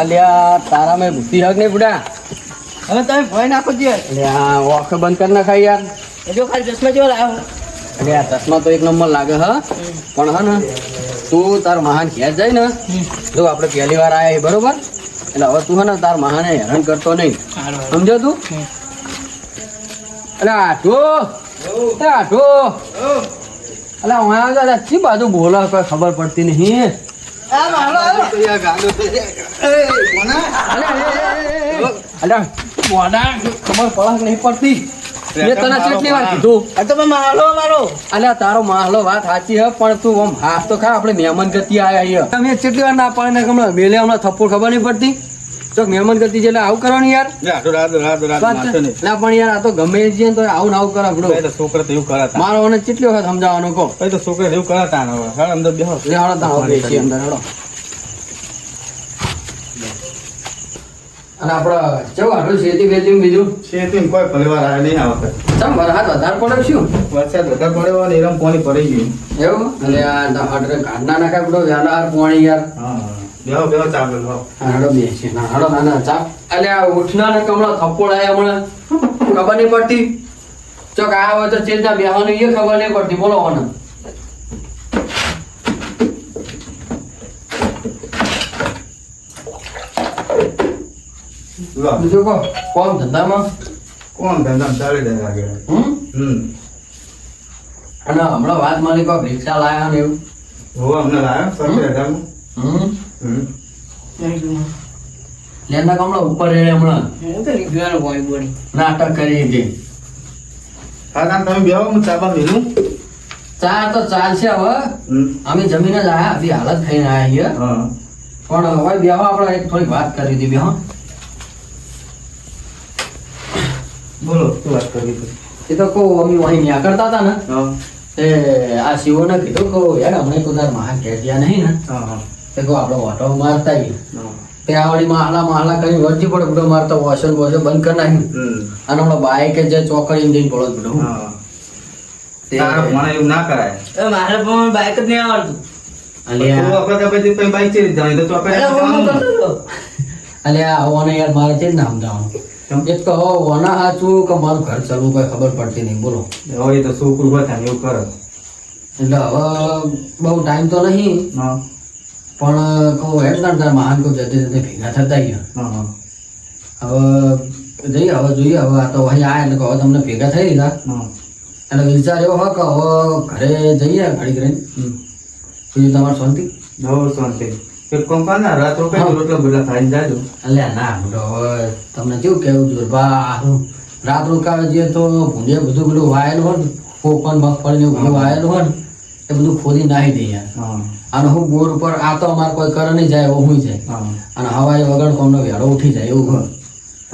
અલ્યા તારા મેં ભૂતી હક નહીં બુડા હવે તમે ભય નાખો છે અલ્યા ઓખ બંધ કરી નાખાય યાર. જો ખાલી ચશ્મા જેવો લાવ્યો અલ્યા ચશ્મા તો એક નંબર લાગે હ. પણ હ ને તું તાર મહાન ઘેર જાય ને જો આપણે પહેલી વાર આવ્યા બરોબર? એટલે હવે તું હે ને તાર મહાને હેરાન કરતો નહીં. સમજો તું? અરે આઠો આઠો અલ્યા હું આવ્યો શી બાજુ બોલો કોઈ ખબર પડતી નહીં. ખબર નહીં પડતી. મેં તને કેટલી વાર કીધું. આ તો મારો મારો. અલ્યા તારો માહલો વાત સાચી હે પણ તું આમ હાથ તો ખા આપણે મહેમાન ગતિ આયા અહીંયા તમે કેટલી વાર ના પાડે ને હમણાં મેલે હમણાં થપ્પડ ખબર નહીં પડતી? તો મહેમાન ગતિ છે એટલે આવું કરવાનું યાર. ના પણ યાર આ તો ગમે છે તો આવું આવું કરે આપણું છોકરા તો એવું કરાતા મારો અને કેટલી વખત સમજાવવાનો કહો. તો છોકરા એવું કરાતા ને હવે. અંદર બેહો. હાડો બેસી અંદર હાડો અને આપણે કેવું આટલું શેતી વેતી બીજું? શેતી કોઈ પરિવાર આવે નહીં આ વખત. ચમ વરસાદ વધારે પડે શું? વરસાદ વધારે પડ્યો અને એરમ પાણી પડી ગયું. એવું? અને આ હાડરે કાઢના નાખા બધો વ્યાલા પોણી યાર. હા. બેહો બેહો બેહો હાડો બેસી ના હાડો ના ના આ ઉઠના ને કમળા થપ્પડ આયા હમણાં ખબર નહીં પડતી. ચોક આ હોય તો ચેતા બેહવાનું એ ખબર નહીં પડતી. બોલો મને બીજું ધંધામાં? કોણ ધંધામાં ચાલી જાય લાગે. હમ? અને હમણાં વાત માલિકો કોક રિક્ષા લાયા ને એવું? હું હમણાં લાવ્યો સરખી હમ? હમ? લેના કમળા ઉપર રહે હમણાં. હું તો લીધું બોય બોડી નાટક કરી હતી કાકા તમે બેહો હું ચાબા મેલું ચા તો ચાલશે હવે. અમે જમીન જ આયા અભી હાલત થઈને આયા છીએ. હા. પણ હવે બેવા આપણે એક થોડીક વાત કરી હતી બેહો. બોલો શું વાત કરી હતી? એ તો કહું અમે અહીં ન્યા કરતા હતા ને. એ તે આ શિવોને કીધું કહું યાર હમણાં કોઈ તાર મહા કહે ગયા નહીં ને. હા હા. કહું આપણે ઓટો મારતા આવીએ. હા. તે આ વળી માહલા માહલા કરી વળજી પડે બધો મારતો વોશન વોશન બંધ કરી નાખ્યું. અને હમણાં બાઈક જે ચોકડી જઈને પડો બધો એવું ના કરાય. મારે પણ બાઈક જ નહીં આવડતું. યાર મારે છે ને નામ જવાનું એક તો હો હાચું કે મારું ઘર ચાલવું કઈ ખબર પડતી નહીં બોલો. હવે તો છોકરું હોય એવું કરે. એટલે હવે બહુ ટાઈમ તો નહીં. હા. પણ કહું એમ તાર મહાન કહું જતે જતે ભેગા થતા ગયા. હવે જઈએ હવે જોઈએ હવે આ તો અહીં આ એટલે હવે તમને ભેગા થઈ હા. એટલે વિચાર એવો હોય કે હવે ઘરે જઈએ ઘડી કરીને. બીજું તમારે શાંતિ? બહુ શાંતિ. એક કામ કર ને રાત રોકાઈ રોટલા બધા ખાઈને જાજો. અલ્યા ના બધો હવે તમને કેવું કેવું આનું રાત રોકાવે જઈએ તો ભૂંડિયા બધું બધું વાયેલું હોય ને કોકન મગફળી એવું બધું વાયેલું હોય ને એ બધું ખોદી નાહી દે યાર અને હું બોર ઉપર આ તો અમારે કોઈ કરે નહીં જાય એવું હું જાય. અને હવાએ વગર કોમનો વેળો ઉઠી જાય એવું ઘર.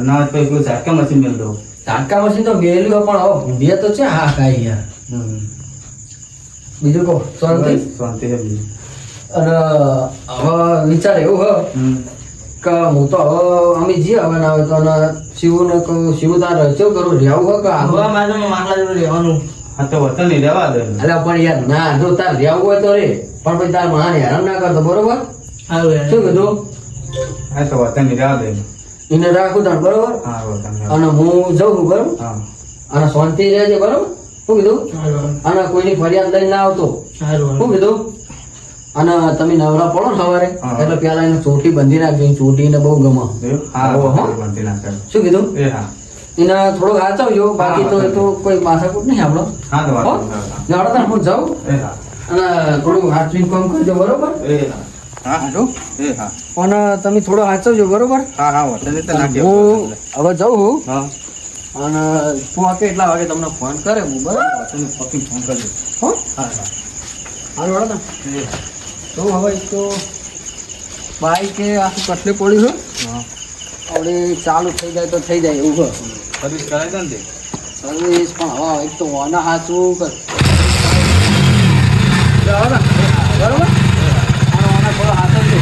ના તો પેલું ઝાટકા મશીન મેળ દઉં ઝાટકા મશીન તો મેલ્યું પણ હવે ભૂંડિયા તો છે હા કાંઈ યાર. બીજું કહો શાંતિ? શાંતિ છે બીજું. અને હવે વિચાર એવું હ કે હું તો હવે અમે જે હવે ના હોય તો અને શિવને કહું શિવ તાર રચો કરું રહેવું હ કે આવું? મારે માખલા રહેવાનું. હા તો વતન નહીં રહેવા દે. અલ્યા પણ યાર ના જો તાર રહેવું હોય તો રે. પણ પછી તાર મહાન હેરાન ના કરતો બરોબર? શું કીધું? હા તો વતન નહીં રહેવા દે. એને રાખું તાર બરોબર? હા વતન રહેવા. અને હું જઉં છું બરોબર? અને શાંતિ રહેજે બરોબર? શું કીધું? સારું અને કોઈની ફરિયાદ લઈને ના આવતો. શું કીધું? અને તમે નવરા પડો ને સવારે. એટલે પેલા એને ચોટી બંધી નાખજો ચોટી ને બહુ ગમે. શું કીધું? એને થોડોક હાચવજો બાકી તો એ તો કોઈ માથાકૂટ નહીં આપણો તો? જાડો તાર હું જાઉં હા. અને થોડું હાથવીન કામ કરજો બરોબર? હા. હા? હા. પણ તમે થોડો હાચવજો બરોબર? હા તો હવે જાઉં છું હા. અને પોકે એટલા વાગે તમને ફોન કરે હું બરાબર? તમે fucking ફોન કરજો. હો? હા હા. હાલો હા. તો હવે તો બાઈક એ આખું કટલે પડ્યું છે. હા. હવે ચાલુ થઈ જાય તો થઈ જાય એવું છે. સર્વિસ કરાવી દો ને સર્વિસ પણ હવે એક તો ઓના હાચું કર. બરોબર? ઓના થોડો હાચવજો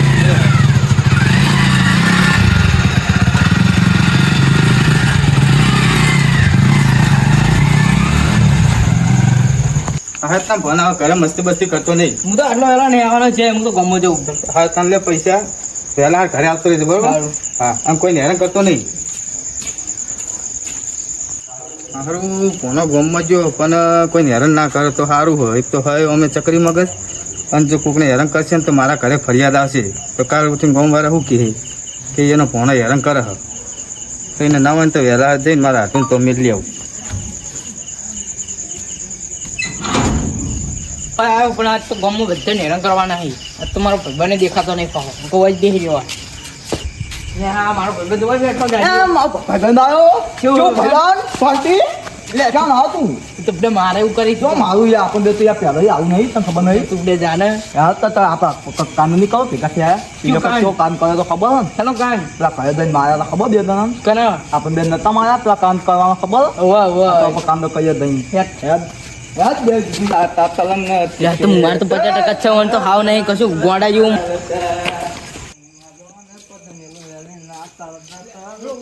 હા તને ફોન આવે ઘરે મસ્તી બસ્તી કરતો નહીં. હું તો આટલો વહેલો નહીં આવવાનો છે હું તો ગમો જવું હા તને પૈસા. પહેલા ઘરે આવતો રહીશ બરોબર? હા આમ કોઈ હેરાન કરતો નહીં. સારું કોનો ગોમમાં જો, પણ કોઈને હેરાન ના કરે તો સારું હોય. તો હોય અમે ચકરી મગજ, અને જો કોકને હેરાન કરશે ને તો મારા ઘરે ફરિયાદ આવશે. તો કાલ ઉઠીને ગોમવાળા શું કહે? કે એનો ભોણો હેરાન કરે હ. ના હોય તો વહેલા જઈને મારા હાથું તો મેળવી આવું આવ્યો પણ આજ તો ગમો બધાને હેરાન કરવાના નહીં આજ તો મારો ભાઈબંધને દેખાતો નહીં પાછો કોઈ જ બેસી જવા મારો ભાઈબંધ જોવા બેઠો જાય તો. બે મારે એવું કરી જો મારું યાર આપણને તો યાર પહેલા આવું નહીં તને ખબર નહીં? તું જાને યાર તો તો આપણા કાનૂની કહો ભેગા થયા. શું કશો કામ કરે તો ખબર ચાલો કાન? પેલા કયા બેન માર્યા ખબર બે કને? આપણે બેન નતા માર્યા પેલા કામ કરવાનું ખબર? કામ તો કહીએ દઈ તાત્કાલિક તો મારે તો પચાસ ટકા છે તો હાવ નહીં કશું ગોડા જેવું અરે એટલા પૈસા નહીં હોય આ લેવું, આમ લેવું,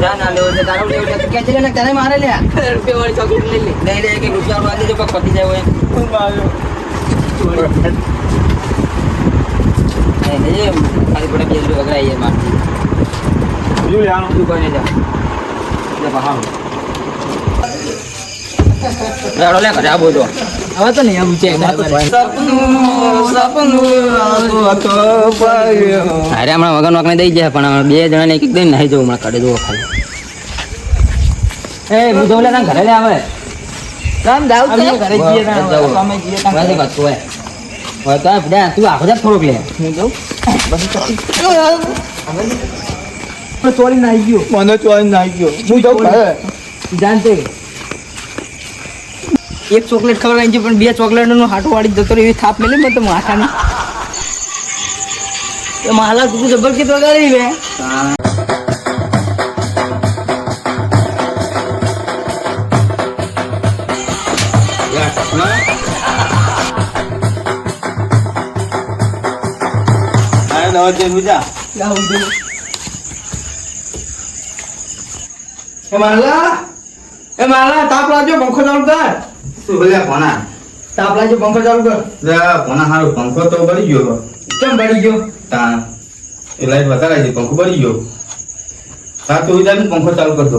જા ના લેવો છે તારો લેવું છે કે છે ને તારે મારે લે. રૂપિયા વાળી ચોકલેટ લઈ લે. લઈ લે કે રૂપિયા વાળી જો કોક પતી જાય હોય નહીં, નહીં, ખાલી પડે બે રૂપિયા વગડાઈ જાય મારથી તું કોઈને જા. જા બહાર લેવડો લે આવો જો. હવે તો નહીં આવું છે અરે હમણાં વગર નોકને દઈ જાય પણ બે જણાને એક એક દઈને નાહી જવું હમણાં કાઢે જુઓ ખાલી. એ બુધો લે ઘરે લે આવે રામ જાવ ઘરે જઈએ અમે જઈએ હોય હોય તો આપણે તું આખો જા થોડોક લે. હું જાઉં? ચોરી નાઈ ગયો. મને ચોરી નાઈ ગયો. હું જાઉં ઘરે. જાણતે એક ચોકલેટ ખવડાવી છે પણ બે ચોકલેટનો હાટો વાળી જતો એવી થાપ મેલી મને તો માથાની. તું જબર કે વગાડી બે એ માલા એ માલા, તાપ લાવજો પંખો ચાલુ શું ભોણા. તાપ લાગ્યો પંખો ચાલુ કર. ભોણા પંખો તો બળી ગયો કેમ બળી ગયો? તા એ લાઈટ વધારે છે પંખો બળી ગયો. હા તો પંખો ચાલુ કરતો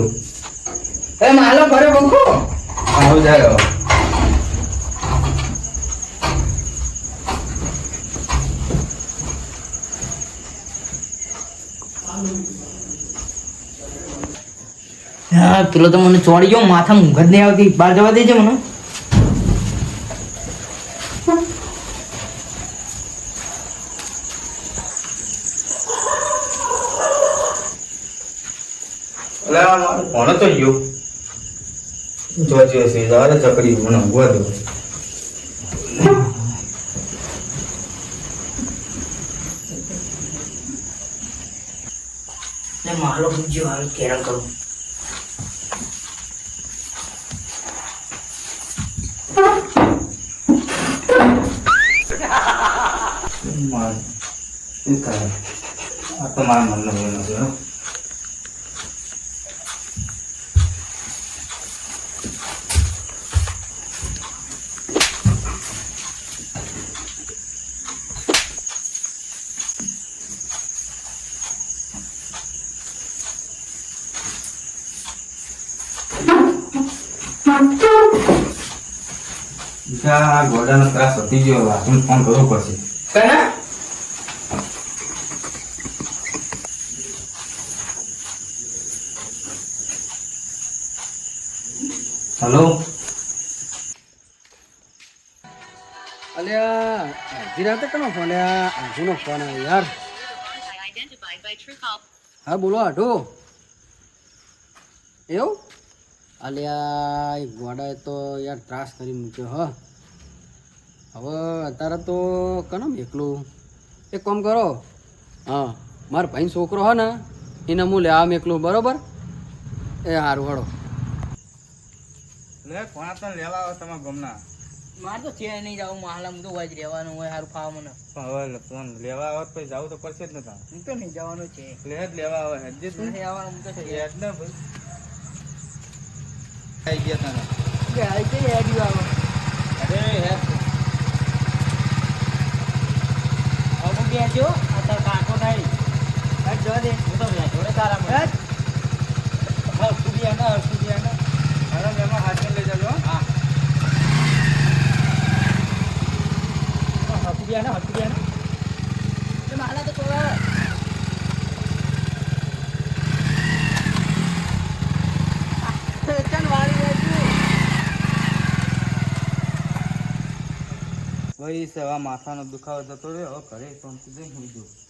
એ માલો ભરે પંખો? આવું જાય પેલો તો મને ચોડી ગયો માથા ઊંઘ જ નહીં આવતી. બહાર જવા દેજે મને. મારો ભોણો તો ગયો જોજે છે જારે ચકરી મને દો. ને માલો પૂછ્યો હાલ કેરળ કરું. માર શું કરે આ તો મારા મનનો વેનો છે આ ગોડાનો ત્રાસ વધી ગયો. હવે ફોન કરવો પડશે. કના? હલો અલ્યા અડધી રાતે કનો ફોન અલ્યા ફોન આવ્યો યાર. હા બોલો આઠો એવું? અલ્યા ગોડાએ તો યાર ત્રાસ કરી મૂક્યો હ. હવે અત્યારે તો કનો એકલું? એક કામ કરો. હા. મારા ભાઈ છોકરો હે ને એને હું લેવા મેકલું બરોબર? એ સારું હળો લે કોણા તને લેવા આવો તમારા ગમના? મારે તો છે નહીં જાવ મહાલા હું તો હોય જ રહેવાનું હોય સારું ખાવા મને. હવે ફોન લેવા આવો તો પછી જવું તો પડશે જ ને હું તો નહીં જવાનું છે. લે જ લેવા આવે હજી તું નહીં આવવાનું હું તો છે ને ભાઈ. આવી ગયા તને કે આવી કઈ હેડ્યું આવે. અરે હેડ. અમુક બેસો આ તાર કાકો થાય. હેડ જવા દે. હું તો જોડે તારા મને હા મેમાં હાથ લઈ જજો હા. હસી ગયા ને હસી ગયા ને માલા તો થોડા ચાલ વાળી લેજો ભાઈ સવા માથાનો દુખાવો જતો રહ્યો. હવે ઘરે શાંતિ જઈ હું જવું